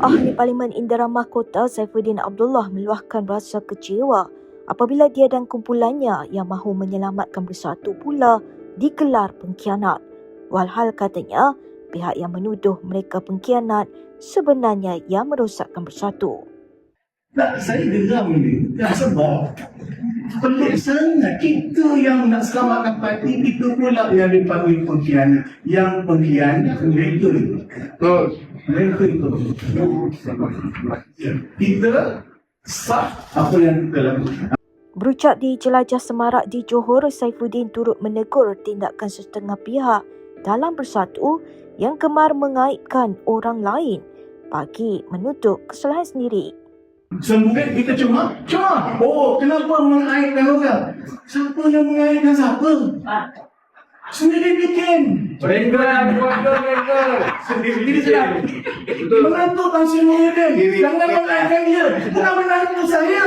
Ahli Parlimen Inderama Kota Saifuddin Abdullah meluahkan rasa kecewa apabila dia dan kumpulannya yang mahu menyelamatkan bersatu pula digelar pengkhianat. Walhal katanya, pihak yang menuduh mereka pengkhianat sebenarnya yang merosakkan bersatu. Tak, saya geram ni. Sebab pelik sangat. Kita yang nak selamatkan parti, kita pula yang dipanggil pengkhianat. Yang pengkhianat mereka itu. Mereka itu. Kita sah apa yang kita lakukan. Berucap di Jelajah Semarak di Johor, Saifuddin turut menegur tindakan setengah pihak dalam bersatu yang gemar mengaitkan orang lain bagi menutup kesalahan sendiri. Sembunyi kita cuma, cuma. Oh, kenapa mengaitkan orang? Siapa yang mengaitkan siapa? Sendiri bikin. Mereka, keluarga mereka. Sendiri bikin. Menantu Tan Sri Muhyiddin. Jangan mengaitkan dia. Bukan menantu saya.